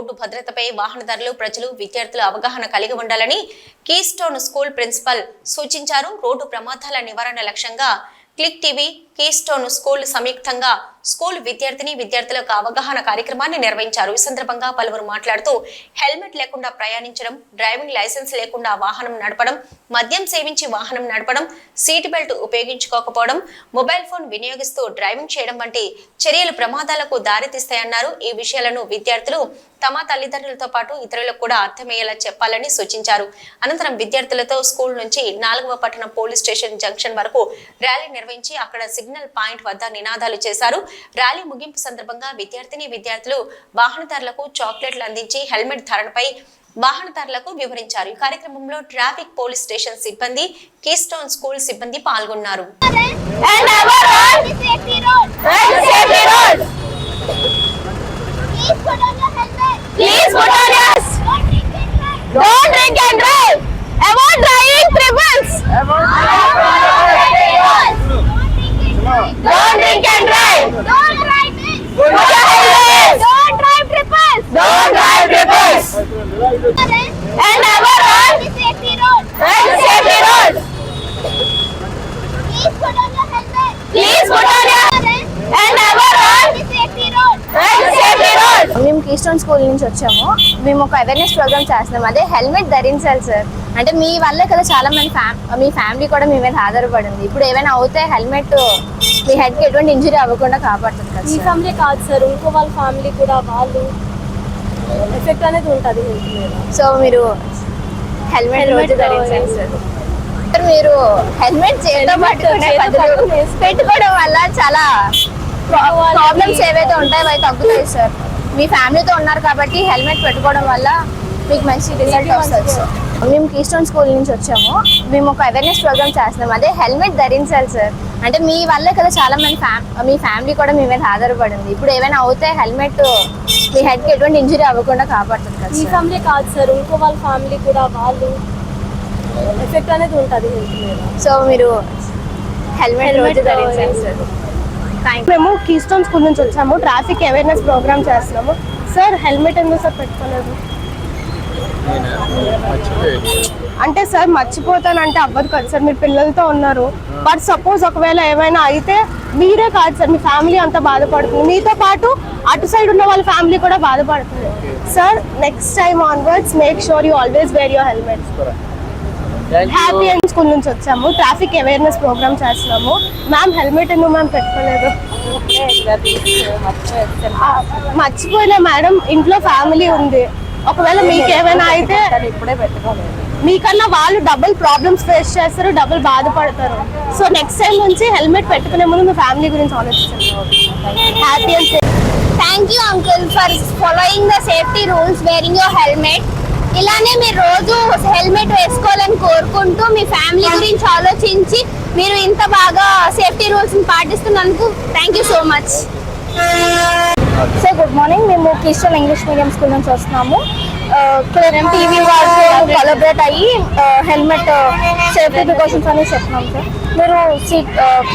Road భద్రతపై వాహనదారులు ప్రజలు విద్యార్థులు అవగాహన కలిగి ఉండాలని కీస్టోన్ స్కూల్ ప్రిన్సిపల్ సూచించారు. రోడ్డు ప్రమాదాల నివారణ లక్ష్యంగా క్లిక్ టీవీ కీస్టోన్ స్కూల్ సంయుక్తంగా స్కూల్ విద్యార్థిని విద్యార్థులకు అవగాహన కార్యక్రమాన్ని నిర్వహించారు. ఈ సందర్భంగా పలువురు మాట్లాడుతూ హెల్మెట్ లేకుండా ప్రయాణించడం డ్రైవింగ్ లైసెన్స్ లేకుండా వాహనం నడపడం మద్యం సేవించి వాహనం నడపడం సీట్ బెల్ట్ ఉపయోగించుకోకపోవడం మొబైల్ ఫోన్ వినియోగిస్తూ డ్రైవింగ్ చేయడం వంటి చర్యలు ప్రమాదాలకు దారితీస్తాయన్నారు. ఈ విషయాలను విద్యార్థులు తమ తల్లిదండ్రులతో పాటు ఇతరులకు కూడా అర్థమయ్యేలా చెప్పాలని సూచించారు. అనంతరం విద్యార్థులతో స్కూల్ నుంచి నాలుగవ పట్టణ పోలీస్ స్టేషన్ జంక్షన్ వరకు ర్యాలీ నిర్వహించి అక్కడ సిగ్నల్ పాయింట్ వద్ద నినాదాలు చేశారు. ర్యాలీ ముగింపు సందర్భంగా విద్యార్థిని విద్యార్థులు వాహనదారులకు చాక్లెట్లు అందించి హెల్మెట్ ధరణపై వాహనదారులకు వివరించారు. ఈ కార్యక్రమంలో ట్రాఫిక్ పోలీస్ స్టేషన్ సిబ్బంది కీస్టోన్ స్కూల్ సిబ్బంది పాల్గొన్నారు. Don't drink and drive. Don't drive. Don't drive triples. Don't drive triples. And never run safety road. and safety road. Please put on your helmet. Please put on your and never run safety road. and safety road. మేము Keystone school నుంచి వచ్చాము మేము ఒక awareness programme చేస్తున్నాం అదే helmet ధరించాలి sir అంటే మీ వల్లే కదా చాలా మంది ఫ్యామ్ మీ ఫ్యామిలీ కూడా మీ మీద ఆధారపడింది ఇప్పుడు ఏమైనా అవుతే హెల్మెట్ మీ హెడ్కి ఎటువంటి ఇంజరీ అవ్వకుండా కాపాడుతుంది కదా ఈ. ఫ్యామిలీ కాదు సార్ ఇంకో వాళ్ళ ఫ్యామిలీ కూడా వాళ్ళు ఎఫెక్ట్ అనేది ఉంటుంది హెల్త్ మీద. సో మీరు హెల్మెట్ రోజు ధరించాలి వేసి- సార్. సార్ మీరు హెల్మెట్ చేతితో Helmet పట్టుకునే బదులు పెట్టుకోవడం వల్ల చాలా ప్రాబ్లమ్స్ ఏవైతే ఉంటాయో అవి తగ్గుతాయి సార్. మీ ఫ్యామిలీతో ఉన్నారు కాబట్టి హెల్మెట్ పెట్టుకోవడం వల్ల మీకు మంచి రిజల్ట్ వస్తుంది సార్. మేము కీస్టోన్ స్కూల్ నుంచి వచ్చాము. మేము ఒక అవేర్నెస్ ప్రోగ్రామ్ చేస్తున్నాం. అదే హెల్మెట్ ధరించాలి సార్. అంటే మీ వల్లే కదా చాలా మంది ఫ్యామ్ మీ ఫ్యామిలీ కూడా మీ మీద ఆధారపడింది. ఇప్పుడు ఏమైనా అవుతే హెల్మెట్ మీ హెడ్కి ఎటువంటి ఇంజరీ అవ్వకుండా కాపాడుతుంది కదా ఈ సార్. ఫ్యామిలీ కాదు సార్ ఇంకో వాళ్ళ ఫ్యామిలీ కూడా వాళ్ళు ఎఫెక్ట్ అనేది ఉంటుంది సో మీరు హెల్మెట్ రోజు ధరించాలి సార్. మేము కీస్టోన్ స్కూల్ నుంచి వచ్చాము. ట్రాఫిక్ అవేర్నెస్ ప్రోగ్రామ్ చేస్తున్నాము. సార్ హెల్మెట్ ఎందుకు సార్ పెట్టుకోలేదు? అంటే సార్ మర్చిపోతానంటే అవ్వదు కదా సార్ మీరు పిల్లలతో ఉన్నారు. బట్ సపోజ్ ఒకవేళ ఏమైనా అయితే మీరే కాదు సార్ మీ ఫ్యామిలీ అంతా బాధపడుతుంది. మీతో పాటు అటు సైడ్ ఉన్న వాళ్ళ ఫ్యామిలీ కూడా బాధపడుతుంది. Sir next time onwards make sure you always wear your helmet happy and school నుంచి వచ్చాము. ట్రాఫిక్ అవేర్నెస్ ప్రోగ్రామ్ చేస్తున్నాము. మ్యామ్ హెల్మెట్ ఎందుకు మ్యామ్ పెట్టుకోలేదు? ఆ, మర్చిపోయినా మేడం ఇంట్లో ఫ్యామిలీ ఉంది. ఒకవేళ మీకు ఏమైనా అయితే ఇప్పుడే పెట్టుకోలేదు మీకన్నా వాళ్ళు డబుల్ ప్రాబ్లమ్స్ ఫేస్ చేస్తారు డబుల్ బాధపడతారు. సో నెక్స్ట్ టైం నుంచి హెల్మెట్ పెట్టుకునే ముందు మీ ఫ్యామిలీ గురించి ఆలోచించండి. Happy and thank you uncle for following the safety rules wearing your helmet ఇలానే మీరు రోజు హెల్మెట్ వేసుకోవాలని కోరుకుంటూ మీ ఫ్యామిలీ గురించి ఆలోచించి మీరు ఇంత బాగా safety rules పాటిస్తున్నందుకు thank you so much sir good morning మేము క్రిస్టియన్ ఇంగ్లీష్ మీడియం స్కూల్ నుంచి వస్తున్నాము. టీవీ వాళ్ళతో కొలబరేట్ అయ్యి హెల్మెట్ సేఫ్టీ ప్రికాషన్స్ అనేవి చెప్తున్నాం సార్ మీరు సీట్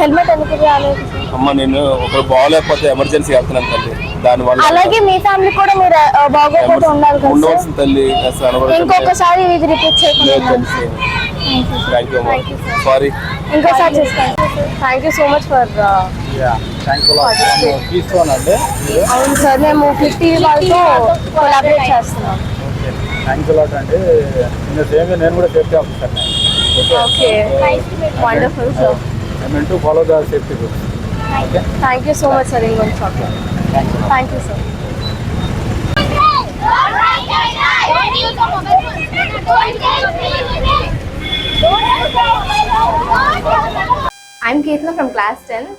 హెల్మెట్ ఎందుకు రాలేదు అమ్మ నేను ఒకరు బాగోలేకపోతే ఎమర్జెన్సీ వెళ్తున్నాను తల్లి. దాని వల్ల అలాగే మీ ఫ్యామిలీ కూడా మీరు ఆ, బాగోకపోతే ఉండాలి కదా సార్ ఉండవలసిన తల్లి ఇంకొకసారి ఇది రిపీట్ చేయకుండా. థ్యాంక్ యూ సారీ ఇంకోసారి చేసుకోండి. Thank you so much for అవును సార్ మేము టీవీ వాళ్ళతో కొలాబరేట్ చేస్తున్నాం. థ్యాంక్స్ అండి నేను సేమ్ నేను కూడా safety officer okay wonderful sir I follow the safety rules okay thank you so much sir chocolate thank you sir I'm Keetna from class 10 uh,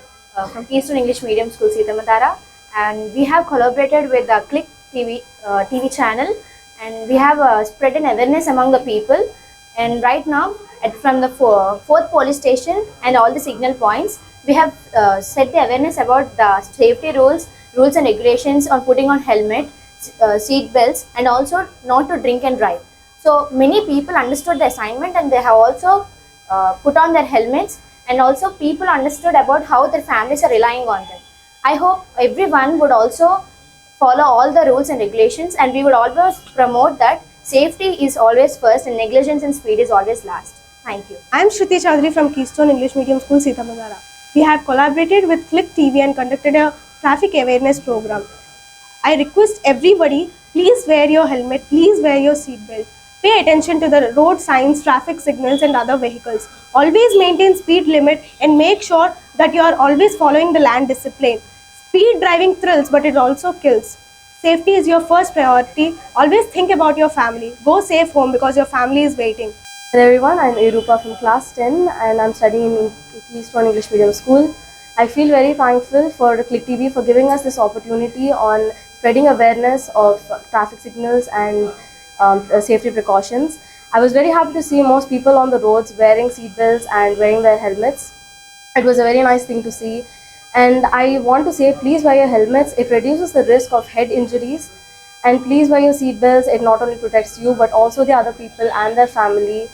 from Keystone English Medium School, Sitamatara, and we have collaborated with the Click TV uh, TV channel, and we have uh, spread an awareness among the people. And right now, at from the four, fourth police station and all the signal points, we have uh, set the awareness about the safety rules, rules and regulations on putting on helmet, uh, seat belts, and also not to drink and drive. So many people understood the assignment and they have also uh, put on their helmets and also people understood about how their families are relying on them. I hope everyone would also follow all the rules and regulations and we would always promote that safety is always first and negligence and speed is always last. Thank you. I am Shruti Chaudhary from Keystone English Medium School, Sitamadara. We have collaborated with Click TV and conducted a traffic awareness program. I request everybody, please wear your helmet, please wear your seatbelt. Pay attention to the road signs, traffic signals, and other vehicles. Always maintain speed limit and make sure that you are always following the land discipline. Speed driving thrills, but it also kills. Safety is your first priority. Always think about your family. Go safe home because your family is waiting. Hello everyone, I'm Arupa from class 10 and I'm studying in Keystone English Medium School. I feel very thankful for Click TV for giving us this opportunity on spreading awareness of traffic signals and um, uh, safety precautions. I was very happy to see most people on the roads wearing seatbelts and wearing their helmets. It was a very nice thing to see. And I want to say, please wear your helmets. It reduces the risk of head injuries. And please wear your seatbelts. It not only protects you, but also the other people and their family.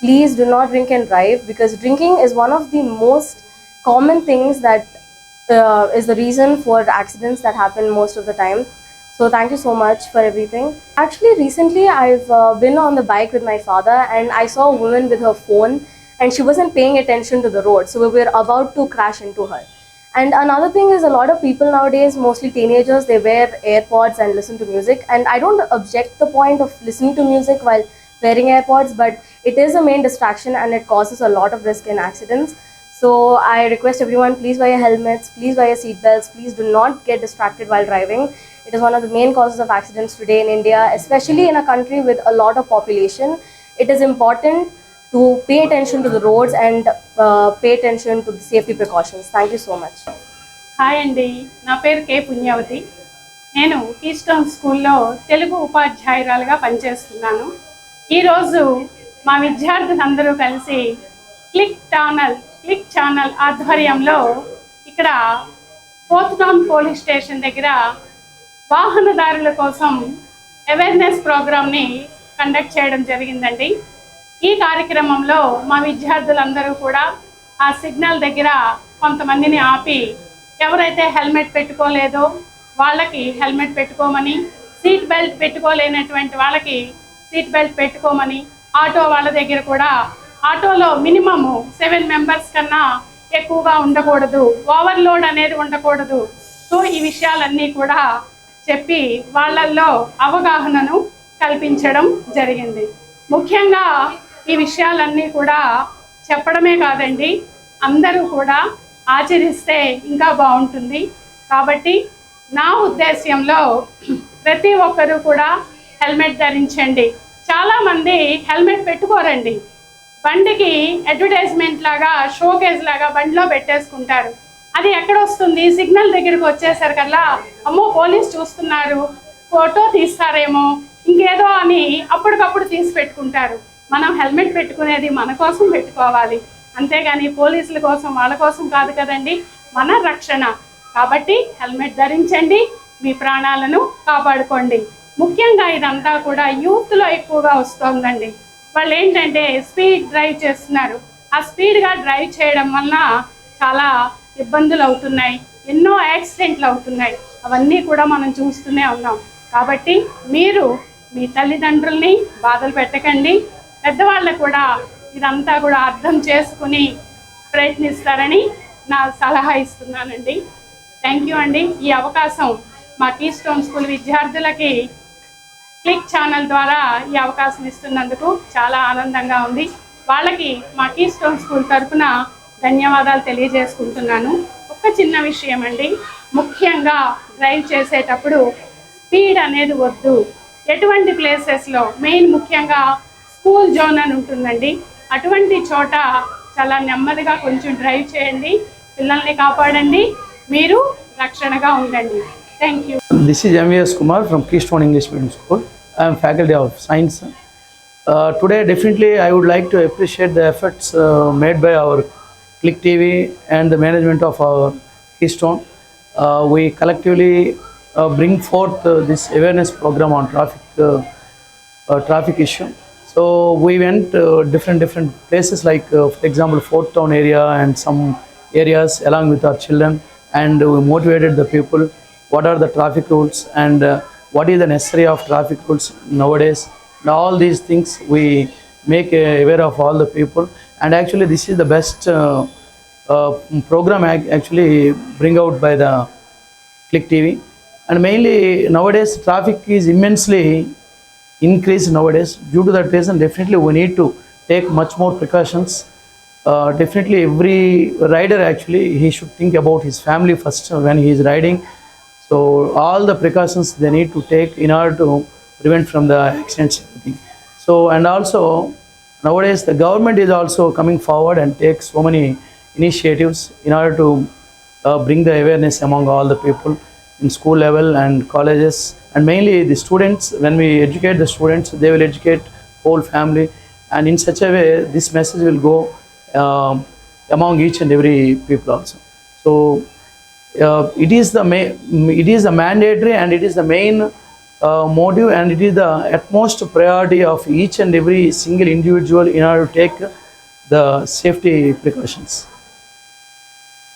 Please do not drink and drive because drinking is one of the most common things that uh, is the reason for accidents that happen most of the time. So thank you so much for everything. Actually, recently I've uh, been on the bike with my father and I saw a woman with her phone and she wasn't paying attention to the road. So we were about to crash into her. And another thing is a lot of people nowadays, mostly teenagers, they wear AirPods and listen to music. And I don't object the point of listening to music while wearing AirPods, but it is a main distraction and it causes a lot of risk in accidents. So I request everyone please wear helmets please wear seat belts please do not get distracted while driving it is one of the main causes of accidents today in India especially in a country with a lot of population it is important to pay attention to the roads and pay attention to the safety precautions thank you so much hi అండి నా పేరు కే. పుణ్యావతి. నేను keystone స్కూల్లో తెలుగు ఉపాధ్యాయురాలుగా పనిచేస్తున్నాను. ఈరోజు మా విద్యార్థులందరూ కలిసి క్లిక్ టానల్ క్లిక్ ఛానల్ ఆధ్వర్యంలో ఇక్కడ పోత్నాన్ పోలీస్ స్టేషన్ దగ్గర వాహనదారుల కోసం అవేర్నెస్ ప్రోగ్రామ్ని కండక్ట్ చేయడం జరిగిందండి. ఈ కార్యక్రమంలో మా విద్యార్థులందరూ కూడా ఆ సిగ్నల్ దగ్గర కొంతమందిని ఆపి ఎవరైతే హెల్మెట్ పెట్టుకోలేదో వాళ్ళకి హెల్మెట్ పెట్టుకోమని సీట్ బెల్ట్ పెట్టుకోలేనటువంటి వాళ్ళకి సీట్ బెల్ట్ పెట్టుకోమని ఆటో వాళ్ళ దగ్గర కూడా ఆటోలో మినిమము సెవెన్ మెంబర్స్ కన్నా ఎక్కువగా ఉండకూడదు. ఓవర్లోడ్ అనేది ఉండకూడదు. సో ఈ విషయాలన్నీ కూడా చెప్పి వాళ్ళల్లో అవగాహనను కల్పించడం జరిగింది. ముఖ్యంగా ఈ విషయాలన్నీ కూడా చెప్పడమే కాదండి. అందరూ కూడా ఆచరిస్తే ఇంకా బాగుంటుంది. కాబట్టి నా ఉద్దేశ్యంలో ప్రతి ఒక్కరూ కూడా హెల్మెట్ ధరించండి. చాలామంది హెల్మెట్ పెట్టుకోరండి. బండికి అడ్వర్టైజ్మెంట్ లాగా షోకేజ్ లాగా బండిలో పెట్టేసుకుంటారు. అది ఎక్కడ వస్తుంది సిగ్నల్ దగ్గరికి వచ్చేసరికల్లా అమ్మో పోలీస్ చూస్తున్నారు ఫోటో తీస్తారేమో ఇంకేదో అని అప్పటికప్పుడు తీసి పెట్టుకుంటారు. మనం హెల్మెట్ పెట్టుకునేది మన కోసం పెట్టుకోవాలి. అంతేగాని పోలీసుల కోసం వాళ్ళ కోసం కాదు కదండి మన రక్షణ. కాబట్టి హెల్మెట్ ధరించండి మీ ప్రాణాలను కాపాడుకోండి. ముఖ్యంగా ఇదంతా కూడా యూత్లో ఎక్కువగా వస్తోందండి. వాళ్ళు ఏంటంటే స్పీడ్ డ్రైవ్ చేస్తున్నారు. ఆ స్పీడ్గా డ్రైవ్ చేయడం వలన చాలా ఇబ్బందులు అవుతున్నాయి. ఎన్నో యాక్సిడెంట్లు అవుతున్నాయి. అవన్నీ కూడా మనం చూస్తూనే ఉన్నాం. కాబట్టి మీరు మీ తల్లిదండ్రుల్ని బాధలు పెట్టకండి. పెద్దవాళ్ళు కూడా ఇదంతా కూడా అర్థం చేసుకుని ప్రయత్నిస్తారని నా సలహా ఇస్తున్నానండి. థ్యాంక్ యూ అండి. ఈ అవకాశం మా కీస్టోన్ స్కూల్ విద్యార్థులకి క్లిక్ ఛానల్ ద్వారా ఈ అవకాశం ఇస్తున్నందుకు చాలా ఆనందంగా ఉంది. వాళ్ళకి మా కీస్టోన్ స్కూల్ తరఫున ధన్యవాదాలు తెలియజేసుకుంటున్నాను. ఒక చిన్న విషయం అండి. ముఖ్యంగా డ్రైవ్ చేసేటప్పుడు స్పీడ్ అనేది వద్దు. ఎటువంటి ప్లేసెస్లో మెయిన్ ముఖ్యంగా స్కూల్ జోన్ అని ఉంటుందండి. అటువంటి చోట చాలా నెమ్మదిగా కొంచెం డ్రైవ్ చేయండి. పిల్లల్ని కాపాడండి. మీరు రక్షణగా ఉండండి. Thank you. This is M.V.S. Kumar from Keystone English Medium School. I am faculty of science. Uh, today, definitely, I would like to appreciate the efforts uh, made by our Click TV and the management of our Keystone. Uh, we collectively uh, bring forth uh, this awareness program on traffic uh, uh, traffic issue. So we went uh, different different places like, uh, for example, Fort Town area and some areas along with our children, and we motivated the people what are the traffic rules and uh, what is the necessary of traffic rules nowadays. And all these things we make uh, aware of all the people. And actually, this is the best uh, uh, program actually bring out by the Click TV. And mainly nowadays traffic is immensely increased nowadays. Due to that reason, definitely we need to take much more precautions. Uh, definitely every rider actually he should think about his family first when he is riding. So all the precautions they need to take in order to prevent from the accidents everything. So and also nowadays the government is also coming forward and take so many initiatives in order to uh, bring the awareness among all the people in school level and colleges. And mainly the students when we educate the students they will educate whole family. And in such a way this message will go um, among each and every people also. So it is the it is the mandatory and it is the main uh, motive and it is the utmost priority of each and every single individual in order to take the safety precautions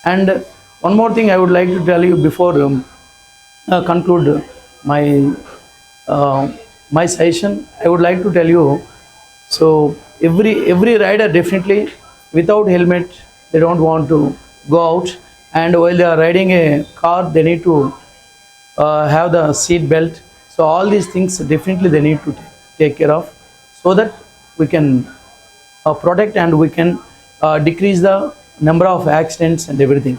and one more thing I would like to tell you before um, uh, conclude my uh, my session. I would like to tell you. So every every rider definitely without helmet they don't want to go out, and while they are riding a car they need to uh, have the seat belt. So all these things definitely they need to ta- take care of, so that we can uh, protect and we can uh, decrease the number of accidents and everything.